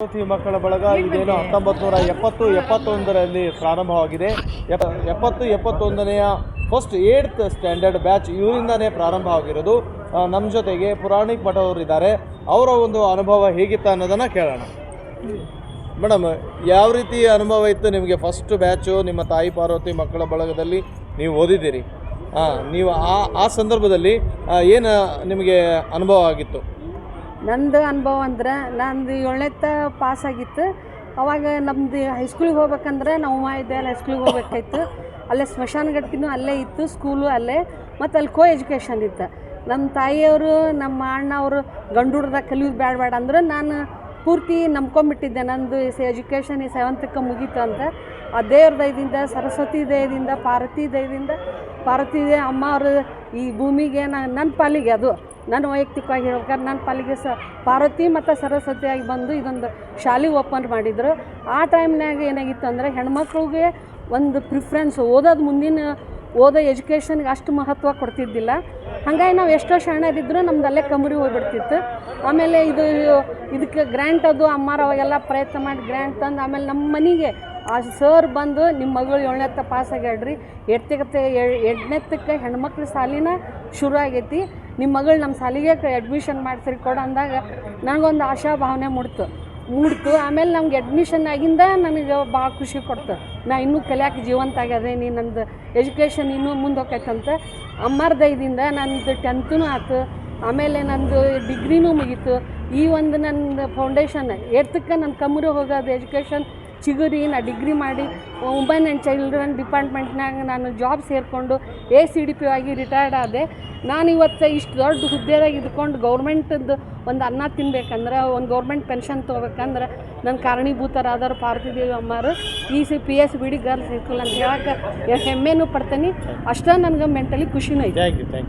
ಜ್ಯೋತಿ ಮಕ್ಕಳ ಬಳಗ ಇದೇನು ಹತ್ತೊಂಬತ್ತು ನೂರ ಎಪ್ಪತ್ತು, ಎಪ್ಪತ್ತೊಂದರಲ್ಲಿ ಪ್ರಾರಂಭವಾಗಿದೆ. ಎಪ್ಪ- ಎಪ್ಪತ್ತು, ಎಪ್ಪತ್ತೊಂದನೆಯ ಫಸ್ಟ್ ಏಡ್ತ್ ಸ್ಟ್ಯಾಂಡರ್ಡ್ ಬ್ಯಾಚ್ ಇವರಿಂದನೇ ಪ್ರಾರಂಭ ಆಗಿರೋದು ನಮ್ಮ ಜೊತೆಗೆ ಪುರಾಣಿಕ್ ಅವರು ಇದ್ದಾರೆ ಅವರ ಒಂದು ಅನುಭವ ಹೇಗಿತ್ತು ಅನ್ನೋದನ್ನು ಕೇಳೋಣ. ಮೇಡಮ್, ಯಾವ ರೀತಿ ಅನುಭವ ಇತ್ತು ನಿಮಗೆ ಫಸ್ಟ್ ಬ್ಯಾಚು ನಿಮ್ಮ ತಾಯಿ ಪಾರ್ವತಿ ಮಕ್ಕಳ ಬಳಗದಲ್ಲಿ? ನೀವು ಓದಿದ್ದೀರಿ. ಹಾಂ ನೀವು ಆ ಆ ಸಂದರ್ಭದಲ್ಲಿ ಏನು ನಿಮಗೆ ಅನುಭವ ಆಗಿತ್ತು? ನಂದು ಅನುಭವ ಅಂದ್ರೆ ನಂದು ಏಳನೇತ ಪಾಸ್ ಆಗಿತ್ತು. ಅವಾಗ ನಮ್ದು ಹೈಸ್ಕೂಲಿಗೆ ಹೋಗ್ಬೇಕಂದ್ರೆ ನಾವು ಮಹಾವಿದ್ಯಾಲಯ ಹೈಸ್ಕೂಲಿಗೆ ಹೋಗ್ಬೇಕಾಯ್ತು. ಅಲ್ಲೇ ಸ್ಮಶಾನ ಗಟ್ಟಿನೂ ಅಲ್ಲೇ ಇತ್ತು ಸ್ಕೂಲು ಅಲ್ಲೇ. ಮತ್ತು ಅಲ್ಲಿ ಕೋ ಎಜುಕೇಷನ್ ಇತ್ತು. ನಮ್ಮ ತಾಯಿಯವರು, ನಮ್ಮ ಅಣ್ಣವರು ಗಂಡೂರ್ದಾಗ ಕಲಿಯೋದು ಬೇಡ ಬೇಡ ಅಂದ್ರೆ ನಾನು ಪೂರ್ತಿ ನಂಬ್ಕೊಂಬಿಟ್ಟಿದ್ದೆ. ನಂದು ಎಜುಕೇಷನ್ ಈ ಸೆವೆಂತಕ್ಕೆ ಮುಗೀತು ಅಂತ. ಆ ದೇವ್ರ ದಯದಿಂದ, ಸರಸ್ವತಿ ದಯದಿಂದ, ಪಾರ್ವತಿ ದಯದಿಂದ, ಪಾರ್ವತಿ ಅಮ್ಮ ಅವರು ಈ ಭೂಮಿಗೆ ನಾನು ನನ್ನ ಪಾಲಿಗೆ ಅದು. ನನ್ನ ವೈಯಕ್ತಿಕವಾಗಿ ಹೇಳ್ಬೇಕಾದ್ರೆ ನನ್ನ ಪಾಲಿಗೆ ಸ ಪಾರ್ವತಿ ಮತ್ತು ಸರಸ್ವತಿಯಾಗಿ ಬಂದು ಇದೊಂದು ಶಾಲೆ ಓಪನ್ ಮಾಡಿದ್ರು. ಆ ಟೈಮ್ನಾಗ ಏನಾಗಿತ್ತು ಅಂದರೆ ಹೆಣ್ಮಕ್ಳಿಗೆ ಒಂದು ಪ್ರಿಫ್ರೆನ್ಸ್ ಓದೋದು ಮುಂದಿನ ಓದೋ ಎಜುಕೇಷನ್ಗೆ ಅಷ್ಟು ಮಹತ್ವ ಕೊಡ್ತಿದ್ದಿಲ್ಲ. ಹಾಗಾಗಿ ನಾವು ಎಷ್ಟೋ ಶರಣರಿದ್ದರೂ ನಮ್ದು ಅಲ್ಲೇ ಕಮರಿ ಹೋಗ್ಬಿಡ್ತಿತ್ತು. ಆಮೇಲೆ ಇದು ಇದಕ್ಕೆ ಗ್ರ್ಯಾಂಟ್ ಅದು ಅಮ್ಮಾರ ಅವಾಗೆಲ್ಲ ಪ್ರಯತ್ನ ಮಾಡಿ ಗ್ರ್ಯಾಂಟ್ ತಂದು ಆಮೇಲೆ ನಮ್ಮ ಮನೆಗೆ ಆ ಸರ್ ಬಂದು ನಿಮ್ಮ ಮಗಳು ಏಳನೇತ್ತ ಪಾಸ್ ಆಗ್ಯಾಡ್ರಿ ಎಡ್ತಕ್ಕೆ ಎಂಟನೇತ್ತಕ್ಕೆ ಹೆಣ್ಮಕ್ಳ ಸಾಲಿನ ಶುರು ಆಗೈತಿ. ನಿಮ್ಮ ಮಗಳು ನಮ್ಮ ಸಾಲಿಗೆ ಅಡ್ಮಿಷನ್ ಮಾಡ್ಸಿರಿ ಕೊಡು ಅಂದಾಗ ನನಗೊಂದು ಆಶಾ ಭಾವನೆ ಮೂಡ್ತು. ಮೂಡ್ತು ಆಮೇಲೆ ನಮ್ಗೆ ಅಡ್ಮಿಷನ್ ಆಗಿಂದ ನನಗೆ ಭಾಳ ಖುಷಿ ಕೊಡ್ತು. ನಾ ಇನ್ನೂ ಕಲಿಯಾಕೆ ಜೀವಂತ ಆಗ್ಯದೇನಿ, ನಂದು ಎಜುಕೇಷನ್ ಇನ್ನೂ ಮುಂದೆ ಹೋಗ್ತೈತಂತ ಅಮ್ಮಾರ ದಯದಿಂದ ನಂದು ಟೆಂತೂ ಆಯ್ತು ಆಮೇಲೆ ನಂದು ಡಿಗ್ರಿನೂ ಮುಗೀತು. ಈ ಒಂದು ನಂದು ಫೌಂಡೇಶನ್ ಎತ್ತಕ್ಕೆ ನನ್ನ ಕಮ್ಮರು ಹೋಗೋದು ಎಜುಕೇಷನ್ ಚಿಗುರಿ, ನಾ ಡಿಗ್ರಿ ಮಾಡಿ ಮುಂಬೈ ಆ್ಯಂಡ್ ಚೈಲ್ಡ್ರನ್ ಡಿಪಾರ್ಟ್ಮೆಂಟ್ನಾಗ ನಾನು ಜಾಬ್ ಸೇರಿಕೊಂಡು ಎ ಸಿ ಡಿ ಪಿ ಆಗಿ ರಿಟೈರ್ಡ್ ಆದೆ. ನಾನು ಇವತ್ತು ಇಷ್ಟು ದೊಡ್ಡ ಹುದ್ದೆದಾಗ ಇದ್ಕೊಂಡು ಗೌರ್ಮೆಂಟದ್ದು ಒಂದು ಅನ್ನ ತಿನ್ಬೇಕಂದ್ರೆ, ಒಂದು ಗೌರ್ಮೆಂಟ್ ಪೆನ್ಷನ್ ತೊಗೋಬೇಕಂದ್ರೆ ನನ್ನ ಕಾರಣೀಭೂತರಾದವರು ಪಾರ್ವತಿ ದೇವಿ ಅಮ್ಮಾರು, ಈ ಸಿ ಪಿ ಎಸ್ ಬಿಡಿ ಗರ್ಲ್ಸ್ ಇರ್ತಲ್ಲ ಅಂತ ಹೇಳಕ್ಕೆ ಹೆಮ್ಮೆನೂ ಪಡ್ತೀನಿ. ಅಷ್ಟೇ ನನಗೆ ಮೆಂಟಲಿ ಖುಷಿನೂ ಐತೆ.